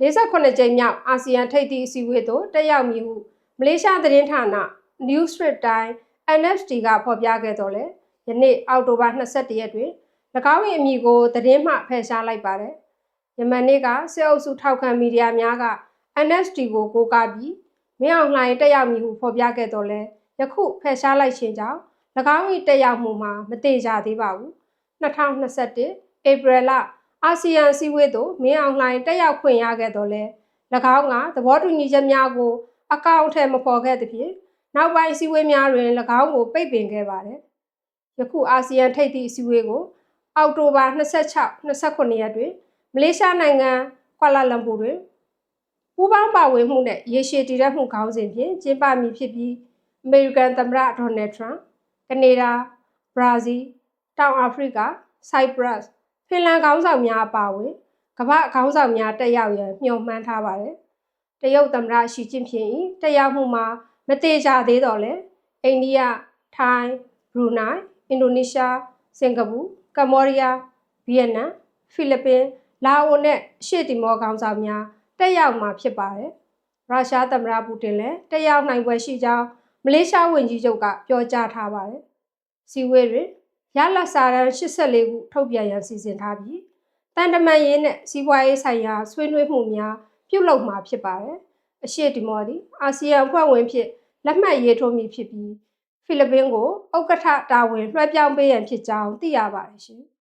48ကြိမ်မြောက်အာဆီယံထိပ်သီးအစည်းအဝေးသို့တက်ရောက်မည်ဟုမလေးရှားသတင်းဌာန News Strip တိုင်း NST ကဖော်ပြခဲ့တော်လဲယနေ့အောက်တိုဘာ22ရက်တွင်၎င်း၏အမည်ကိုသတင်းမှဖယ်ရှားလိုက်ပါတယ်ယမန်နေ့ကစစ်အုပ်စုထောက်ခံမီဒီယာများက NST ကိုကိုးကားပြီးမင်းအောင်လှိုင်တက်ရောက်မည်ဟုဖော်ပြခဲ့တော်လဲယခုဖယ်ရှားလိုက်ခြင်းကြောင့်၎င်း၏တက်ရောက်မှုမှာမတိကျသေးပါဘူး2021ဧပြီလ အာဆီယံစည်းဝေးသို့မင်းအောင်လှိုင်တက်ရောက်ခွင့်ရခဲ့တော်လဲ၎င်းကသဘောတူညီချက်များကိုအကောင့်ထဲမပေါ်ခဲ့သဖြင့်နောက်ပိုင်းစည်းဝေးများတွင်၎င်းကိုပိတ်ပင်ခဲ့ပါတယ်ယခုအာဆီယံထိပ်သီးအစည်းအဝေးကို အောက်တိုဘာ26 29ရက်တွင်မလေးရှားနိုင်ငံကွာလာလမ်ပူတွင်ပူးပေါင်းပါဝင်မှုနဲ့ရေရှည်တည်ရမှုခေါင်းစဉ်ဖြင့်ကျင်းပမည်ဖြစ်ပြီးအမေရိကန်သမ္မတဒေါ်နယ်ထရန့်ကနေဒါဘရာဇီးတောင်အာဖရိကဆိုက်ပရပ်စ် ဖင်လန်ခေါင်းဆောင်များအပါအဝင်ကမ္ဘာခေါင်းဆောင်များတက်ရောက်ရန်မျှော်မှန်းထားပါတယ်တရုတ်သမ္မတရှီကျင့်ဖျင်၏တက်ရောက်မှုမှာမသေးကြသေးတော့လဲအိန္ဒိယထိုင်းဘရူနိုင်းအင်ဒိုနီးရှားစင်ကာပူကမ္ဘောဒီးယားဗီယက်နမ်ဖိလစ်ပင်လာအိုနဲ့ရှေ့တီမောခေါင်းဆောင်များတက်ရောက်မှာဖြစ်ပါတယ်ရုရှားသမ္မတပူတင်လည်းတက်ရောက်နိုင်ပွဲရှိကြောင်းမလေးရှားဝန်ကြီးချုပ်ကပြောကြားထားပါတယ်စီဝေးတွင် ရလစာရန်84ခုထုတ်ပြန်ရန်စီစဉ်ထားပြီးတန်တမန်ရေးနဲ့စီးပွားရေးဆိုင်ရာဆွေးနွေးမှုများပြုလုပ်မှာဖြစ်ပါတယ်အရှိတီမောသည်အာဆီယံအဖွဲ့ဝင်ဖြစ်လက်မှတ်ရေးထိုးမည်ဖြစ်ပြီးဖိလစ်ပင်းကိုဥက္ကဋ္ဌတာဝန်လွှဲပြောင်းပေးရန်ဖြစ်ကြောင်းသိရပါတယ်ရှင်။